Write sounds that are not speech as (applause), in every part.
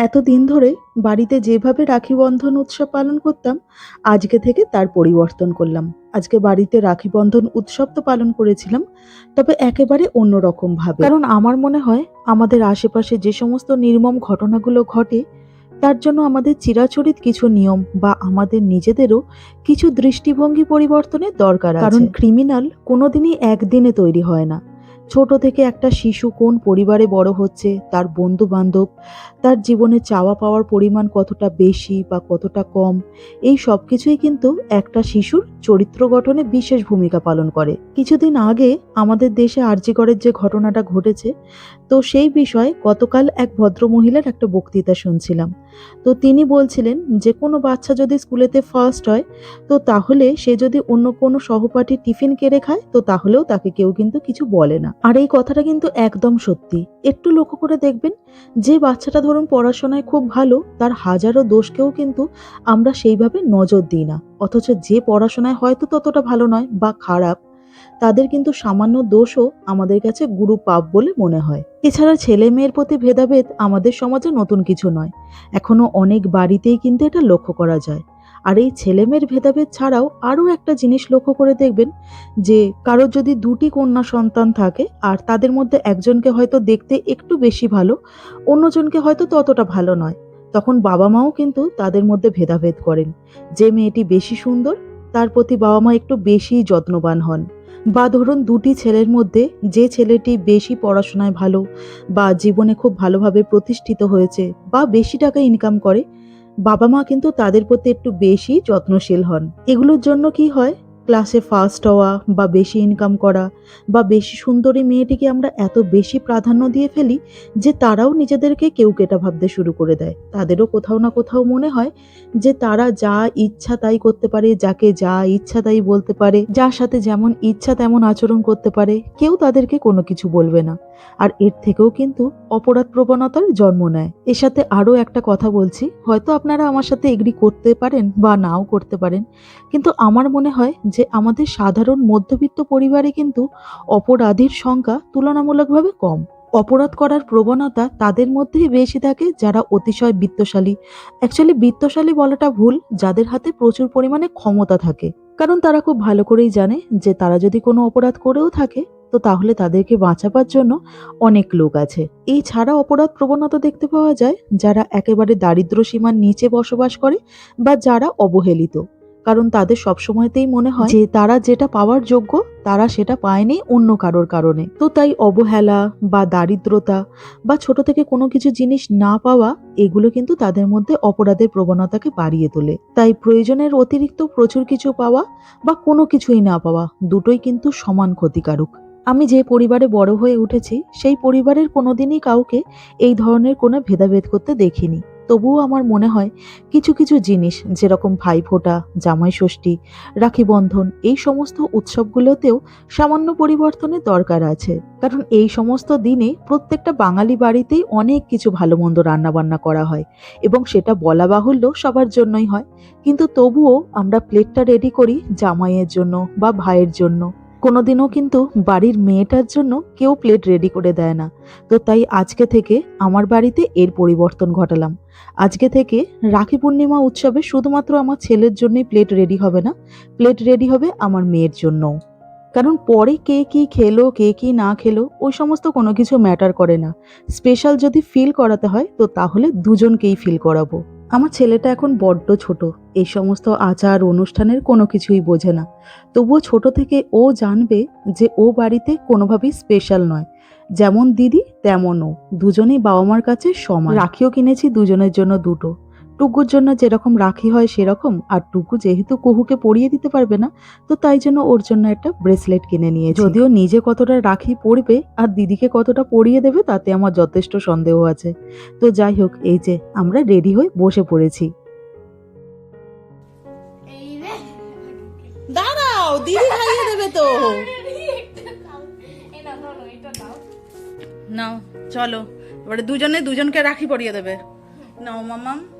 এতদিন ধরে বাড়িতে যেভাবে রাখি বন্ধন উৎসব পালন করতাম আজকে থেকে তার পরিবর্তন করলাম। আজকে বাড়িতে রাখি বন্ধন উৎসব তো পালন করেছিলাম তবে একেবারে অন্যরকম ভাবে। কারণ আমার মনে হয় আমাদের আশেপাশে যে সমস্ত নির্মম ঘটনাগুলো ঘটে তার জন্য আমাদের চিরাচরিত কিছু নিয়ম বা আমাদের নিজেদেরও কিছু দৃষ্টিভঙ্গি পরিবর্তনের দরকার আছে। কারণ ক্রিমিনাল কোনোদিনই একদিনে তৈরি হয় না। ছোট থেকে একটা শিশু কোন পরিবারে বড় হচ্ছে, তার বন্ধু বান্ধব তার জীবনে চাওয়া পাওয়ার পরিমাণ কতটা বেশি বা কতটা কম, এই সব কিছুই কিন্তু একটা শিশুর চরিত্র গঠনে বিশেষ ভূমিকা পালন করে। কিছুদিন আগে আমাদের দেশে আরজিকরের যে ঘটনাটা ঘটেছে, তো সেই বিষয়ে গতকাল এক ভদ্রমহিলার একটা বক্তৃতা শুনছিলাম। তো তিনি বলছিলেন যে, কোনো বাচ্চা যদি স্কুলেতে ফার্স্ট হয়, তো তাহলে সে যদি অন্য কোনো সহপাঠী টিফিন কেড়ে খায়, তো তাহলেও তাকে কেউ কিন্তু কিছু বলে না। আর এই কথাটা কিন্তু একদম সত্যি। একটু লক্ষ্য করে দেখবেন, যে বাচ্চাটা ধরুন পড়াশোনায় খুব ভালো, তার হাজারো দোষকেও কিন্তু আমরা সেইভাবে নজর দিই না। অথচ যে পড়াশোনায় হয়তো ততটা ভালো নয় বা খারাপ, তাদের কিন্তু সামান্য দোষও আমাদের কাছে গুরু পাপ বলে মনে হয়। এছাড়া ছেলে মেয়ের প্রতি ভেদাভেদ আমাদের সমাজে নতুন কিছু নয়। এখনও অনেক বাড়িতেই কিন্তু এটা লক্ষ্য করা যায়। আর এই ছেলেমেয়ের ভেদাভেদ ছাড়াও আরও একটা জিনিস লক্ষ্য করে দেখবেন যে কারোর যদি দুটি কন্যা সন্তান থাকে আর তাদের মধ্যে একজনকে হয়তো দেখতে একটু বেশি ভালো, অন্যজনকে হয়তো ততটা ভালো নয়। তখন বাবা মাও কিন্তু তাদের মধ্যে ভেদাভেদ করেন। যে মেয়েটি বেশি সুন্দর, তার প্রতি বাবা মা একটু বেশি যত্নবান হন। বা ধরুন দুটি ছেলের মধ্যে যে ছেলেটি বেশি পড়াশোনায় ভালো বা জীবনে খুব ভালোভাবে প্রতিষ্ঠিত হয়েছে বা বেশি টাকা ইনকাম করে বাবা মা কিন্তু তাদের প্রতি একটু বেশি যত্নশীল হন। এগুলোর জন্য কি হয়? ক্লাসে ফার্স্ট হওয়া বা বেশি ইনকাম করা বা বেশি সুন্দরী মেয়েটিকে আমরা এত বেশি প্রাধান্য দিয়ে ফেলি যে তারাও নিজেদেরকে কেউ কেটা ভাবতে শুরু করে দেয়। তাদেরও কোথাও না কোথাও মনে হয় যে তারা যা ইচ্ছা তাই করতে পারে, যাকে যা ইচ্ছা তাই বলতে পারে, যার সাথে যেমন ইচ্ছা তেমন আচরণ করতে পারে, কেউ তাদেরকে কোনো কিছু বলবে না। আর এর থেকেও কিন্তু অপরাধ প্রবণতার জন্ম নেয়। এর সাথে আরও একটা কথা বলছি, হয়তো আপনারা আমার সাথে এগ্রি করতে পারেন বা নাও করতে পারেন, কিন্তু আমার মনে হয় যে আমাদের সাধারণ মধ্যবিত্ত পরিবারে কিন্তু অপরাধীর সংখ্যা তুলনামূলকভাবে কম। অপরাধ করার প্রবণতা তাদের মধ্যেই বেশি থাকে যারা অতিশয় বিত্তশালী। অ্যাকচুয়ালি বিত্তশালী বলাটা ভুল, যাদের হাতে প্রচুর পরিমাণে ক্ষমতা থাকে। কারণ তারা খুব ভালো করেই জানে যে তারা যদি কোনো অপরাধ করেও থাকে, তো তাহলে তাদেরকে বাঁচাবার জন্য অনেক লোক আছে। এই ছাড়া অপরাধ প্রবণতা দেখতে পাওয়া যায় যারা একেবারে দারিদ্র সীমার নিচে বসবাস করে বা যারা অবহেলিত। কারণ তাদের সবসময়তেই মনে হয় যে তারা যেটা পাওয়ার যোগ্য, তারা সেটা পায়নি অন্য কারোর কারণে। তো তাই অবহেলা বা দারিদ্রতা বা ছোট থেকে কোনো কিছু জিনিস না পাওয়া, এগুলো কিন্তু তাদের মধ্যে অপরাধের প্রবণতাকে বাড়িয়ে তোলে। তাই প্রয়োজনের অতিরিক্ত প্রচুর কিছু পাওয়া বা কোনো কিছুই না পাওয়া দুটোই কিন্তু সমান ক্ষতিকারক। আমি যে পরিবারে বড় হয়ে উঠেছি, সেই পরিবারের কোনোদিনই কাউকে এই ধরনের কোনো ভেদাভেদ করতে দেখিনি। তবুও আমার মনে হয় কিছু কিছু জিনিস, যেরকম ভাইফোঁটা জামাই ষষ্ঠী রাখি বন্ধন এই সমস্ত উৎসবগুলোতেও সামান্য পরিবর্তনের দরকার আছে। কারণ এই সমস্ত দিনে প্রত্যেকটা বাঙালি বাড়িতেই অনেক কিছু ভালো মন্দ রান্নাবান্না করা হয় এবং সেটা বলা বাহুল্য সবার জন্যই হয়। কিন্তু তবুও আমরা প্লেটটা রেডি করি জামাইয়ের জন্য বা ভাইয়ের জন্য। কোনোদিনও কিন্তু বাড়ির মেয়েটার জন্য কেউ প্লেট রেডি করে দেয় না। তো তাই আজকে থেকে আমার বাড়িতে এর পরিবর্তন ঘটালাম। আজকে থেকে রাখি পূর্ণিমা উৎসবে শুধুমাত্র আমার ছেলের জন্যই প্লেট রেডি হবে না প্লেট রেডি হবে আমার মেয়ের জন্যও। কারণ পরে কে কি খেলো, কে কি না খেলো, ওই সমস্ত কোনো কিছু ম্যাটার করে না। স্পেশাল যদি ফিল করাতে হয়, তো তাহলে দুজনকেই ফিল করাবো। আমার ছেলেটা এখন বড্ড ছোট। এই সমস্ত আচার অনুষ্ঠানের কোনো কিছুই বোঝে না। তবুও ছোট থেকে ও জানবে যে ও বাড়িতে কোনোভাবেই স্পেশাল নয়। যেমন দিদি তেমনও দুজনেই বাবা মার কাছে সমান। রাখিও কিনেছি, দুজনের জন্য দুটো। টুকুর জন্য যেরকম রাখি হয় সেরকম আর টুকু যেহেতু কুহুকে পরিয়ে দিতে পারবে না তো তাই জন্য ওর জন্য একটা ব্রেসলেট কিনে নিয়ে যদিও নিজে কতটা রাখি পরবে আর দিদিকে কতটা পরিয়ে দেবে তাতে আমার যথেষ্ট সন্দেহ আছে। তো যাই হোক এই যে আমরা রেডি হয়ে বসে পড়েছি। দাঁড়াও দিদি খাইয়ে দেবে তো। (laughs) নাও চলো। এবারে দুজনে দুজনকে রাখি পরিয়ে দেবে। নাও মামাম।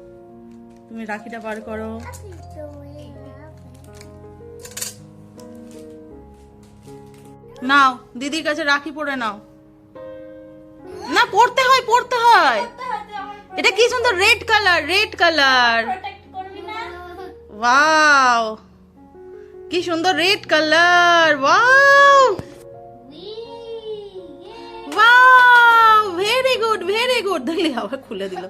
তুমি রাখিটা বার করো। নাও, দিদির কাছে রাখি পরে নাও। না পড়তে হয় পড়তে হয়। এটা কি সুন্দর, red colour red colour. Wow, কি সুন্দর, red colour. Wow. Wow, very good very good. দেখলি আবার খুলে দিল।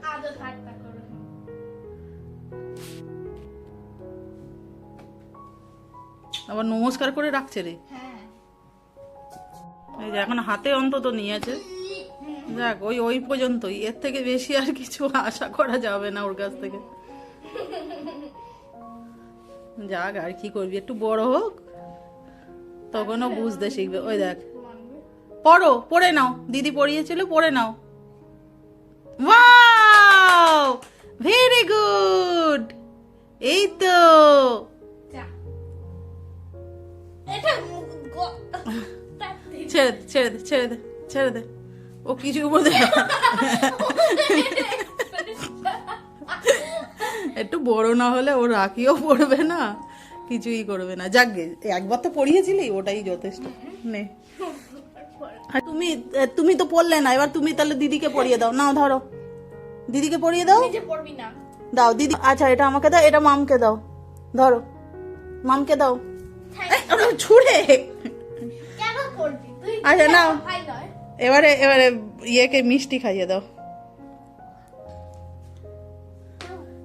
আবার নমস্কার করে রাখছে রে। হ্যাঁ। এই যে এখন হাতে অন্তত নিয়েছে যাক ওই ওই পর্যন্তই। এর থেকে বেশি আর কিছু আশা করা যাবে না ওর কাছ থেকে। যাক আর কি করবি? একটু বড় হোক তখনও বুঝতে শিখবে। ওই দেখ। পড়ো পড়ে নাও। দিদি পড়িয়েছিল পড়ে নাও। ওয়াও! Very good! এই তো। ছেড়ে দে ছেড়ে দে ছেড়ে দে ছেড়ে দে। ও কিছু বোঝে না। একটু বড় না হলে ও রাখিও পড়বে না কিছুই করবে না। যাক একবার তো পড়িয়েছিলি ওটাই যথেষ্ট। নে। তুমি তুমি তো পড়লে না এবার তুমি তাহলে দিদিকে পড়িয়ে দাও। নাও ধরো। দিদিকে পড়িয়ে দাও? দাও দিদি আচ্ছা এটা আমাকে দাও এটা মামকে দাও। ধরো। মামকে দাও। ছুঁড়ে। আচ্ছা, নাও। এবারে এবারে ইয়েকে মিষ্টি খাইয়ে দাও।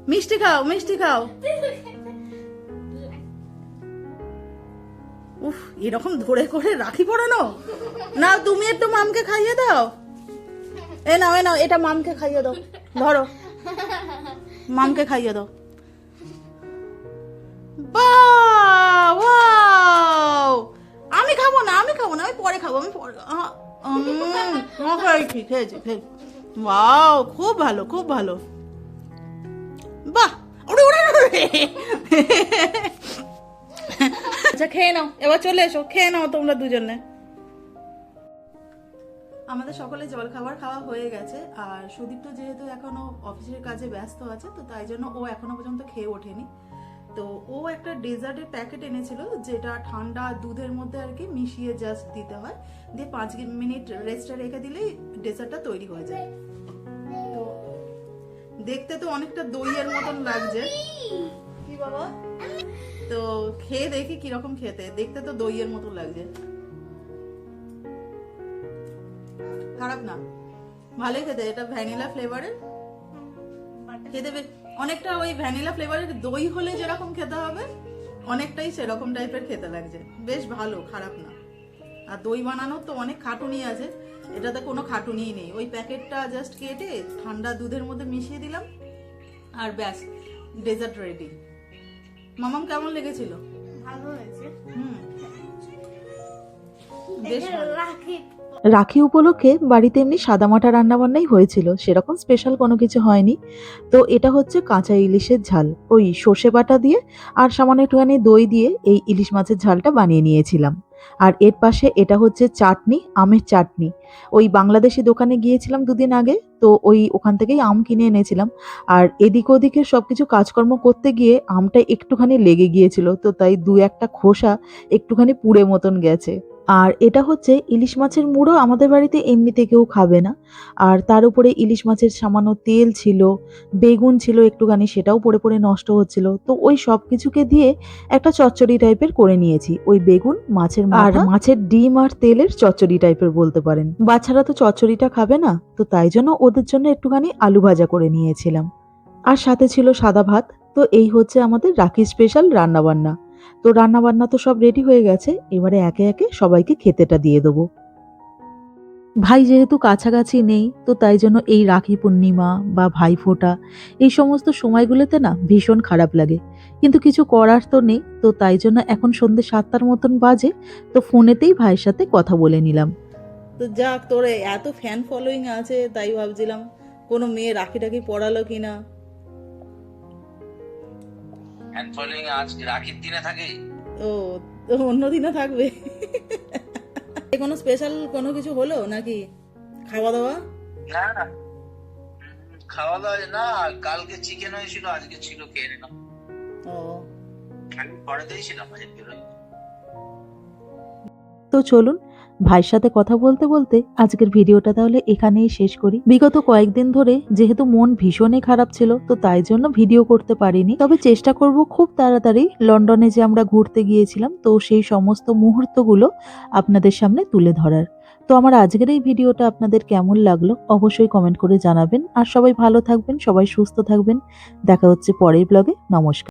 মিষ্টি খাও মিষ্টি খাও। উফ এরকম ধরে করে রাখি পড়ানো না তুমি একটু মামকে খাইয়ে দাও। এ নাও এ নাও এটা মামকে খাইয়ে দাও। ধরো। মামকে খাইয়ে দাও। বাহ, খাব না, আমি খাব না, আমি পরে খাব, আমি পরে খেয়েছি খেয়েছি ওয়াও, খুব ভালো খুব ভালো। বাহ আচ্ছা খেয়ে নাও, এবার চলে এসো, খেয়ে নাও তোমরা দুজনে। আমাদের সকলে জল খাবার খাওয়া হয়ে গেছে, আর সুদীপ্ত যেহেতু এখনও অফিসের কাজে ব্যস্ত আছে, তো তাই জন্য ও এখনও পর্যন্ত খেয়ে ওঠেনি। তো ও একটা ডেজার্টের প্যাকেট এনেছিল যেটা ঠান্ডা দুধের মধ্যে আর কি মিশিয়ে জাস্ট দিতে হয়। দিয়ে পাঁচ মিনিট রেস্টে রেখে দিলেই ডেজার্টটা তৈরি হয়ে যায়। তো দেখতে তো অনেকটা দইয়ের মতন লাগছে। কি বাবা তো খেয়ে দেখি কীরকম খেতে। দেখতে তো দইয়ের মতো লাগছে। খারাপ না। ভালোই খেতে। এটা ভ্যানিলা ফ্লেভারের খেতে বেশ অনেকটা ওই ভ্যানিলা ফ্লেভারের দই হলে যেরকম খেতে হবে অনেকটাই সেরকম টাইপের খেতে লাগছে। বেশ ভালো খারাপ না। আর দই বানানোর তো অনেক খাটুনি আছে এটাতে কোনো খাটুনিই নেই। ওই প্যাকেটটা জাস্ট কেটে ঠান্ডা দুধের মধ্যে মিশিয়ে দিলাম আর ব্যাস ডেজার্ট রেডি মামাম কেমন লেগেছিল? ভালো হয়েছে। হুম। বেশ। রাখি। রাখি উপলক্ষে বাড়িতে এমনি সাদামাটা রান্নাবান্নাই হয়েছিল, সেরকম স্পেশাল কোনো কিছু হয়নি। তো এটা হচ্ছে কাঁচা ইলিশের ঝাল। ওই সর্ষে বাটা দিয়ে আর সামান্য একটুখানি দই দিয়ে এই ইলিশ মাছের ঝালটা বানিয়ে নিয়েছিলাম। আর এর পাশে এটা হচ্ছে চাটনি, আমের চাটনি। ওই বাংলাদেশি দোকানে গিয়েছিলাম দুদিন আগে, তো ওই ওখান থেকেই আম কিনে এনেছিলাম। আর এদিক ওদিকে সব কিছু কাজকর্ম করতে গিয়ে আমটা একটুখানি লেগে গিয়েছিল, তো তাই দু একটা খোসা একটুখানি পুড়ে মতন গেছে। আর এটা হচ্ছে ইলিশ মাছের মুড়ো আমাদের বাড়িতে এমনিতে কেউ খাবে না। আর তার উপরে ইলিশ মাছের সামান্য তেল ছিল বেগুন ছিল একটুখানি সেটাও পড়ে পড়ে নষ্ট হচ্ছিল। তো ওই সব কিছুকে দিয়ে একটা চচ্চড়ি টাইপের করে নিয়েছি ওই বেগুন মাছের আর মাছের ডিম আর তেলের চচ্চড়ি টাইপের বলতে পারেন। বাচ্চারা তো চচ্চড়িটা খাবে না তো তাই জন্য ওদের জন্য একটুখানি আলু ভাজা করে নিয়েছিলাম। আর সাথে ছিল সাদা ভাত তো এই হচ্ছে আমাদের রাখি স্পেশাল রান্নাবান্না। তো রান্নাবান্না তো সব রেডি হয়ে গেছে, এবারে একে একে সবাইকে খেতেটা দিয়ে দেবো। ভাই যেহেতু কাছাকাছি নেই, তো তাই জন্য এই রাখি পূর্ণিমা বা ভাইফোঁটা এই সমস্ত সময়গুলোতে না ভীষণ খারাপ লাগে। কিন্তু কিছু করার তো নেই, তো তাই জন্য এখন সন্ধ্যে সাতটার মতন বাজে, তো ফোনেতেই ভাইয়ের সাথে কথা বলে নিলাম। তো যাক, তোর এত ফ্যান ফলোয়িং আছে, তাই ভাবছিলাম কোনো মেয়ে রাখি টাকি পড়ালো কিনা। হ্যান্ড ফলোইং আজ রাখির দিনে থাকে? ও অন্য দিনও থাকবে। কোনো স্পেশাল কোনো কিছু হলো নাকি? খাওয়া দাওয়া? না না। খাওয়া দাওয়া না কালকে চিকেন হয়েছিল আজকে ছিল খেয়ে নিলাম ও। আমি ঘরেতেই ছিলাম আজকে তো চলুন ভাইয়ের সাথে কথা বলতে বলতে আজকের ভিডিওটা তাহলে এখানেই শেষ করি। বিগত কয়েকদিন ধরে যেহেতু মন ভীষণই খারাপ ছিল, তো তাই জন্য ভিডিও করতে পারিনি। তবে চেষ্টা করব খুব তাড়াতাড়ি লন্ডনে যে আমরা ঘুরতে গিয়েছিলাম, তো সেই সমস্ত মুহূর্তগুলো আপনাদের সামনে তুলে ধরার। তো আমার আজকের এই ভিডিওটা আপনাদের কেমন লাগল অবশ্যই কমেন্ট করে জানাবেন। আর সবাই ভালো থাকবেন, সবাই সুস্থ থাকবেন। দেখা হচ্ছে পরের ব্লগে নমস্কার।